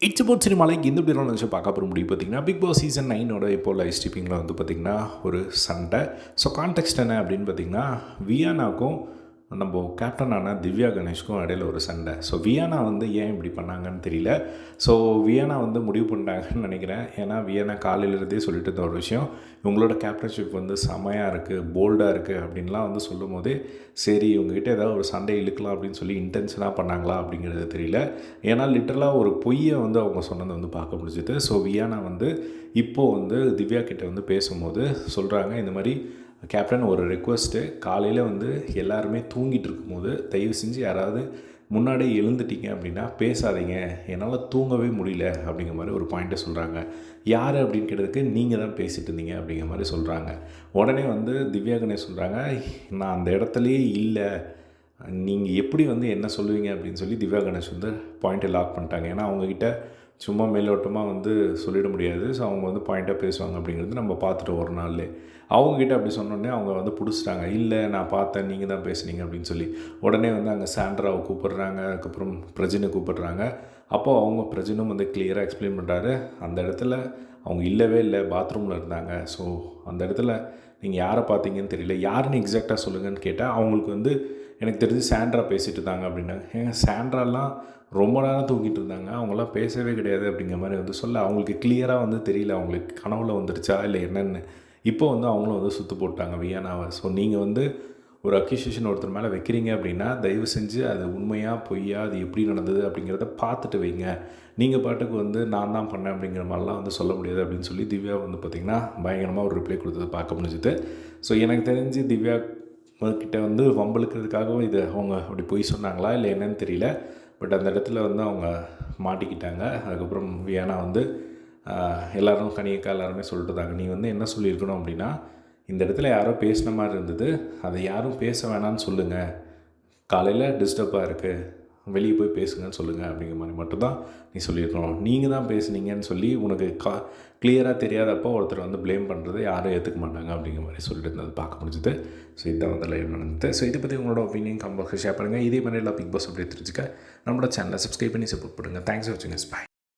It's about சினிமாவில் எந்த இப்படி நினச்சி பார்க்க போகிற முடியும் பார்த்தீங்கன்னா பிக் பாஸ் சீசன் நைனோட இப்போ லைவ் ஸ்ட்ரீப்பிங்கில் வந்து பார்த்திங்கன்னா ஒரு சண்டை. ஸோ கான்டெக்ட் என்ன அப்படின்னு பார்த்தீங்கன்னா வியானாக்கும் நம்ம கேப்டனான திவ்யா கணேஷ்க்கும் இடையில ஒரு சண்டை. ஸோ வியானா வந்து ஏன் இப்படி பண்ணாங்கன்னு தெரியல. ஸோ வியானா வந்து முடிவு பண்ணிட்டாங்கன்னு நினைக்கிறேன். ஏன்னா வியானா காலையிலிருந்தே சொல்லிட்டு இருந்த ஒரு விஷயம். இவங்களோட கேப்டன்ஷிப் வந்து செமையாக இருக்குது போல்டாக இருக்குது அப்படின்லாம் வந்து சொல்லும் போதே சரி இவங்ககிட்ட ஏதாவது ஒரு சண்டை இழுக்கலாம் அப்படின்னு சொல்லி இன்டென்ஷனாக பண்ணாங்களா அப்படிங்கிறது தெரியல. ஏன்னா லிட்டரலாக ஒரு பொய்யை வந்து அவங்க சொன்னதை வந்து பார்க்க முடிஞ்சுது. ஸோ வியானா வந்து இப்போது வந்து திவ்யா கிட்ட வந்து பேசும்போது சொல்கிறாங்க இந்த மாதிரி கேப்டன் ஒரு ரெக்வஸ்ட்டு காலையில் வந்து எல்லாருமே தூங்கிட்டு இருக்கும்போது தயவு செஞ்சு யாராவது முன்னாடியே எழுந்துட்டீங்க அப்படின்னா பேசாதீங்க. என்னால் தூங்கவே முடியல அப்படிங்கிற மாதிரி ஒரு பாயிண்ட்டை சொல்கிறாங்க யார் அப்படின்னு கேட்டதுக்கு நீங்கள் தான் பேசிகிட்டு இருந்தீங்க அப்படிங்கிற மாதிரி சொல்கிறாங்க உடனே வந்து திவ்யா கணேஷ் சொல்கிறாங்க நான் அந்த இடத்துலையே இல்லை. நீங்கள் எப்படி வந்து என்ன சொல்லுவீங்க அப்படின்னு சொல்லி திவ்யா கணேஷ் வந்து பாயிண்ட்டை லாக் பண்ணிட்டாங்க. ஏன்னா அவங்கக்கிட்ட சும்மா மேலோட்டமாக வந்து சொல்லிட முடியாது. ஸோ அவங்க வந்து பாயிண்ட்டாக பேசுவாங்க அப்படிங்கிறது நம்ம பார்த்துட்டு ஒரு நாள்லே. அவங்கக்கிட்ட அப்படி சொன்னோடனே அவங்க வந்து பிடிச்சிட்டாங்க. இல்லை நான் பார்த்தேன். நீங்கள் தான் பேசுனீங்க அப்படின்னு சொல்லி. உடனே வந்து அங்கே சாண்ட்ராவை கூப்பிடுறாங்க. அதுக்கப்புறம் பிரஜினை கூப்பிடுறாங்க. அப்போது அவங்க பிரஜினும் வந்து கிளியராக எக்ஸ்பிளைன் பண்ணுறாரு அந்த இடத்துல அவங்க இல்லவே இல்லை. பாத்ரூமில் இருந்தாங்க. ஸோ அந்த இடத்துல நீங்கள் யாரை பார்த்தீங்கன்னு தெரியல. யாருன்னு எக்ஸாக்டாக சொல்லுங்கன்னு கேட்டால் அவங்களுக்கு வந்து எனக்கு தெரிஞ்சு சாண்ட்ரா பேசிகிட்டு இருந்தாங்க அப்படின்னாங்க ஏங்க சாண்ட்ராலாம் ரொம்ப நேரம் தூங்கிட்டு இருந்தாங்க அவங்களாம் பேசவே கிடையாது அப்படிங்கிற மாதிரி வந்து சொல்ல அவங்களுக்கு கிளியராக வந்து தெரியல அவங்களுக்கு கனவுல வந்துருச்சா இல்லை என்னென்னு. இப்போ வந்து அவங்களும் வந்து சுற்று போட்டாங்க வியானாவை ஸோ நீங்கள் வந்து ஒரு அக்யூசியேஷன் ஒருத்தர் மேலே வைக்கிறீங்க அப்படின்னா தயவு செஞ்சு அது உண்மையாக பொய்யா அது எப்படி நடந்தது அப்படிங்கிறத பார்த்துட்டு வைங்க. நீங்கள் பாட்டுக்கு வந்து நான் தான் பண்ணேன் அப்படிங்கிற மாதிரிலாம் வந்து சொல்ல முடியாது அப்படின்னு சொல்லி திவ்யா வந்து பார்த்திங்கன்னா பயங்கரமாக ஒரு ரிப்ளை கொடுத்தது பார்க்க முடிஞ்சுது. ஸோ எனக்கு தெரிஞ்சு திவ்யா கிட்ட வந்து வம்பளுக்கிறதுக்காகவும் இது அவங்க அப்படி பொய் சொன்னாங்களா இல்லை என்னன்னு தெரியல. பட் அந்த இடத்துல வந்து அவங்க மாட்டிக்கிட்டாங்க. அதுக்கப்புறம் வியானா வந்து எல்லோரும் கனியக்கா எல்லாருமே சொல்லிட்டுதாங்க நீ வந்து என்ன சொல்லியிருக்கணும் அப்படின்னா இந்த இடத்துல யாரோ பேசின மாதிரி இருந்தது. அதை யாரும் பேச வேணான்னு சொல்லுங்கள் காலையில் டிஸ்டர்பாக இருக்குது வெளியே போய் பேசுங்கன்னு சொல்லுங்கள் அப்படிங்கிற மாதிரி மட்டும்தான் நீ சொல்லியிருக்கணும். நீங்கள் தான் பேசுனீங்கன்னு சொல்லி உனக்கு கா கிளியராக தெரியாதப்போ ஒருத்தர் வந்து ப்ளேம் பண்ணுறதை யாரும் ஏற்றுக்க மாட்டாங்க அப்படிங்கிற மாதிரி சொல்லிட்டு இருந்தது பார்க்க முடிஞ்சது. ஸோ இதுதான் வந்து லைவ் நடந்தது. ஸோ இதை பற்றி உங்களோட ஒப்பீனியன் கம்பல்சரி ஷேர் பண்ணுங்கள் இதே மாதிரி எல்லாம் பிக் பாஸ் அப்படியே தெரிஞ்சுக்க நம்மளோட சேனலை சப்ஸ்கிரைப் பண்ணி சப்போர்ட் பண்ணுங்கள் தேங்க்ஸ் ஃபார் வாட்சிங் பாய்